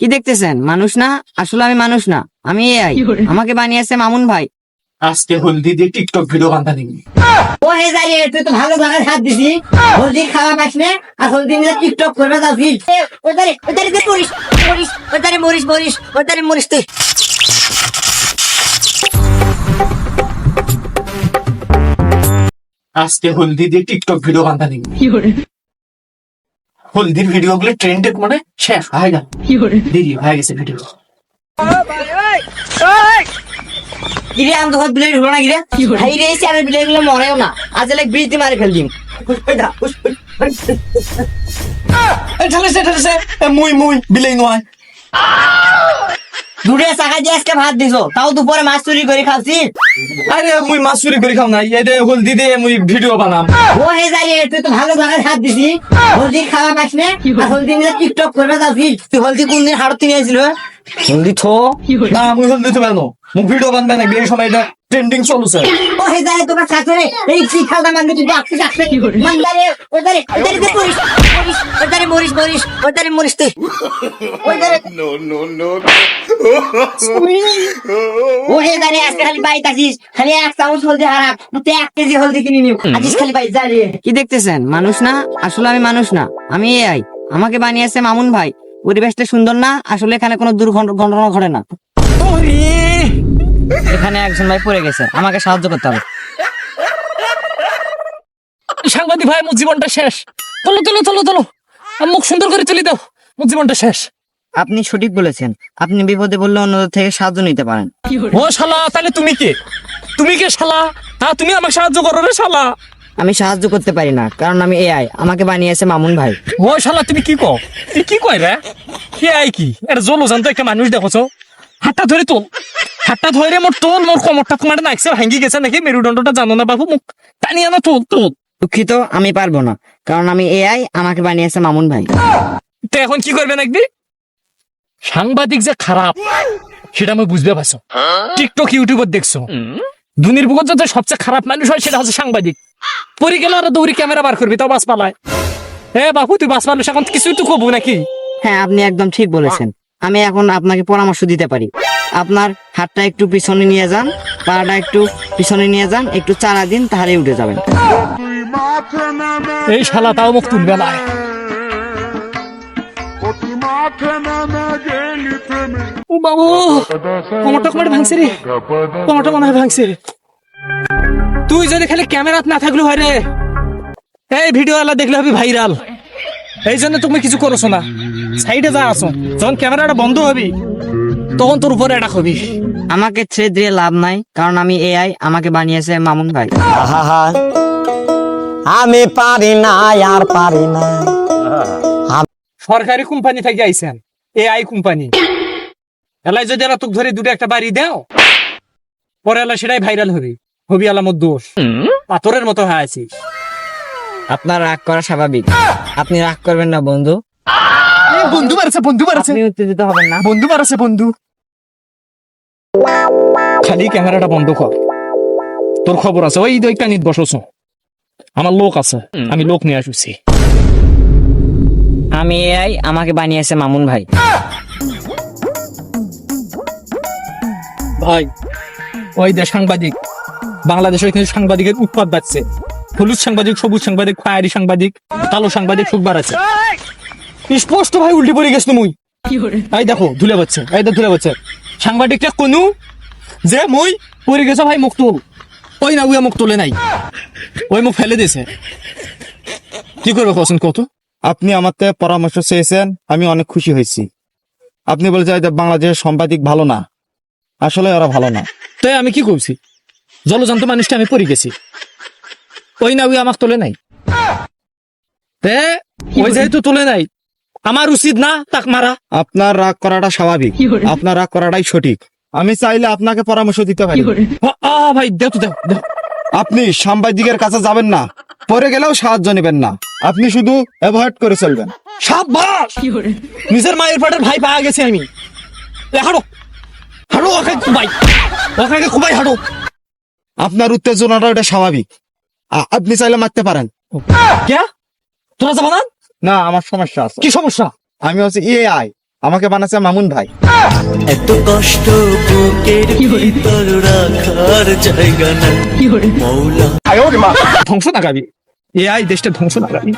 কি দেখতেছেন? মানুষ না? আসলে আমি মানুষ না। আমি এআই আমাকে বানিয়েছে মামুন ভাই। আজকে হলদি দিয়ে টিকটক ভিডিও বান্ধা নিবি ও হে যাই তুই তো ভালো জায়গায় হাত দিছি। হলদি খাওয়া পাস না আর হলদি নিয়ে টিকটক করবে যাবি ওদারে ওদারে তুই মরিস মরিস ওদারে মরিস মরিস ওদারে মরিস তুই। আজকে হলদি দিয়ে টিকটক ভিডিও বান্ধা নিবি হলদির ভিডিও গুলো ট্রেন্ডে মানে শেষ হয়ে গেল দেরি হয়ে গেছে ভিডিও গিরে আমি তখন বিলেট হলো না গিরে। হাই রে চারের বিলেটগুলো মরেও না। আজ লাইক বৃষ্টি মারে ফেল দিম ঠেলেছে ঠেলেছে। মুই মুই বিলেই নয়। দুটো চাকা দিয়ে আজকে ভাত দিছো? তাও দুপুরে মাছ চুরি করে খাওছি আরে মুই মাছ চুরি করে খাও নাই এতে হলদি দিয়ে মুই ভিডিও বানাম। ও হে যাই তুই তো ভালো জায়গায় হাত দিছি। হলদি খাওয়া পাস না। আর হলদি নিয়ে টিকটক করবে যাবি তুই হলদি কোন দিন হাড়ত নিয়ে আসছিল হলদি থো। না মুই হলদি তো বানো মুখ ভিডিও বানবে না এই সময় এটা ট্রেন্ডিং চলছে। ও হে যাই তোমার সাথে এই শিখালটা মানবে তুই ডাকতে ডাকতে মানদারে ওদারে ওদারে তুই মরিস মরিস ওদারে মরিস মরিস ওদারে মরিস তুই। ওদারে নো নো নো ও হে জানে আজকে খালি বাইক আসিস। খালি এক চামচ হলদি হারাপ তুই এক কেজি হলদি কিনে নিও আজিস খালি বাইক যা রে। কি দেখতেছেন? মানুষ না? আসলে আমি মানুষ না। আমি এআই আমাকে বানিয়েছে মামুন ভাই। পরিবেশটা সুন্দর না? আসলে এখানে কোনো দুর্ঘটনা ঘটে না। এখানে একজন ভাই পড়ে গেছে আমাকে সাহায্য করতে হবে। সাংবাদিক ভাই মোর জীবনটা শেষ। তোলো তোলো তোলো তোলো। মুখ সুন্দর করে তুলি দাও মোর জীবনটা শেষ। আপনি সঠিক বলেছেন। আপনি বিপদে বললে অন্যদের থেকে সাহায্য নিতে পারেন। ও শালা তাহলে তুমি কে? তুমি কে শালা? হ্যাঁ তুমি আমাকে সাহায্য করো রে শালা। আমি সাহায্য করতে পারি না কারণ আমি এআই আমাকে বানিয়েছে মামুন ভাই। ও শালা তুমি কি কও? তুই কি কয় রে? কে আই কি? এটা জলো জানতো একটা মানুষ দেখছ হাতটা ধরে তোল। হাতটা ধরে মোর তোল মোর কোমরটা তোমার নাকছে ভাঙ্গি গেছে নাকি? মেরুদণ্ডটা জানো না বাবু মুখ টানি আনা তোল তোল। দুঃখিত আমি পারব না। কারণ আমি এআই আমাকে বানিয়েছে মামুন ভাই। তো এখন কি করবে নাকি? সাংবাদিক যে খারাপ সেটা আমি বুঝতে পারছ টিকটক ইউটিউবার দেখছ। দুনির বুকত যত সবচেয়ে খারাপ মানুষ হয় সেটা হচ্ছে সাংবাদিক। পরি গেল আর দৌড়ি ক্যামেরা বার করবি তাও বাস পালায় এ বাবু তুই বাস পারল এখন কিছুই তো কবু নাকি? হ্যাঁ আপনি একদম ঠিক বলেছেন। আমি এখন আপনাকে পরামর্শ দিতে পারি। আপনার হাতটা একটু পিছনে নিয়ে যান, পাটা একটু পিছনে নিয়ে যান, একটু চারা দিন তাহলে উঠে যাবেন। এই শালা তাও মুখ তুলবে না। ও তুই যদি খালি ক্যামেরাত না থাকলে হয় রে। এই ভিডিও আলা দেখলে হবে ভাইরাল এই জন্য তুমি কিছু করছ না। সাইডে যা আসো। যখন ক্যামেরাটা বন্ধ হবি তখন তোর উপরে এটা হবি। আমাকে ছেড়ে দিয়ে লাভ নাই কারণ আমি এআই আমাকে বানিয়েছে মামুন ভাই। আহা আমি পারি না আর পারি না। সরকারি কোম্পানি থেকে আইছেন এআই কোম্পানি এলাই যদি এরা তোকে ধরে দুটো একটা বাড়ি দাও পরে এলা সেটাই ভাইরাল হবে। হবি আলা মোর দোষ। পাথরের মতো হয়ে আছিস। আপনার রাগ করা স্বাভাবিক। আপনি রাগ করবেন না বন্ধু। বন্ধু মারছে বন্ধু মারছে আপনি উত্তেজিত হবেন না। বন্ধু মারছে বন্ধু। খালি ক্যামেরাটা বন্ধ কর। তোর খবর আছে ওই দুই কানিত বসছ। আমার লোক আছে আমি লোক নিয়ে আসছি। আমি এআই আমাকে বানিয়েছে মামুন ভাই। ভাই ওই যে সাংবাদিক। বাংলাদেশে ওইখানে সাংবাদিকের উৎপাদ বাড়ছে। হলুদ সাংবাদিক সবুজ সাংবাদিক খয়ারি সাংবাদিক কালো সাংবাদিক সুখ বাড়াচ্ছে স্পষ্ট ভাই উল্টি পড়ে গেছ মুই। এই দেখো ধুলে বাচ্ছে এই দেখো ধুলে বাচ্ছে সাংবাদিকটা কোনো যে মুই পড়ে গেছে ভাই মুখ তুল। ওই না উইয়া মুখ তোলে নাই। ওই মুখ ফেলে দিয়েছে। কি করবে কসন কত আপনি আমার থেকে পরামর্শ চেয়েছেন আমি অনেক খুশি হয়েছি। আপনি বলেছেন যে বাংলাদেশের সাংবাদিক ভালো না। আসলে ওরা ভালো না। তাই আমি কি করছি জলজান্ত মানুষটা আমি পড়ে গেছি। ওই না ওই আমাকে তোলে নাই। তে ওই যেহেতু তোলে নাই আমার উচিত না তাক মারা। আপনার রাগ করাটা স্বাভাবিক। আপনার রাগ করাটাই সঠিক। আমি চাইলে আপনাকে পরামর্শ দিতে পারি। আ, ভাই দেও তো দেও দেও। আপনি সাংবাদিকের কাছে যাবেন না। পরে গেলেও সাহায্য নেবেন না। আপনি শুধু অ্যাভয়েড করে চলবেন। সাব্বাস! নিজের মায়ের পেটের ভাই পাওয়া গেছে আমি। হাঁটো। হাঁটো ওকে খুবাই। ওকে খুবাই হাঁটো। আপনার উত্তেজনাটা এটা স্বাভাবিক। আপনি চাইলে মারতে পারেন। কে? তোরা যাব না? না আমার সমস্যা আছে। কি সমস্যা? আমি হচ্ছে আই আমাকে বানাচ্ছে মামুন ভাই। এত কষ্ট বুকের ভিতর রাখার জায়গা না মৌলা। ধ্বংস না গাবি। এআই দেশটা ধ্বংস না গাবি।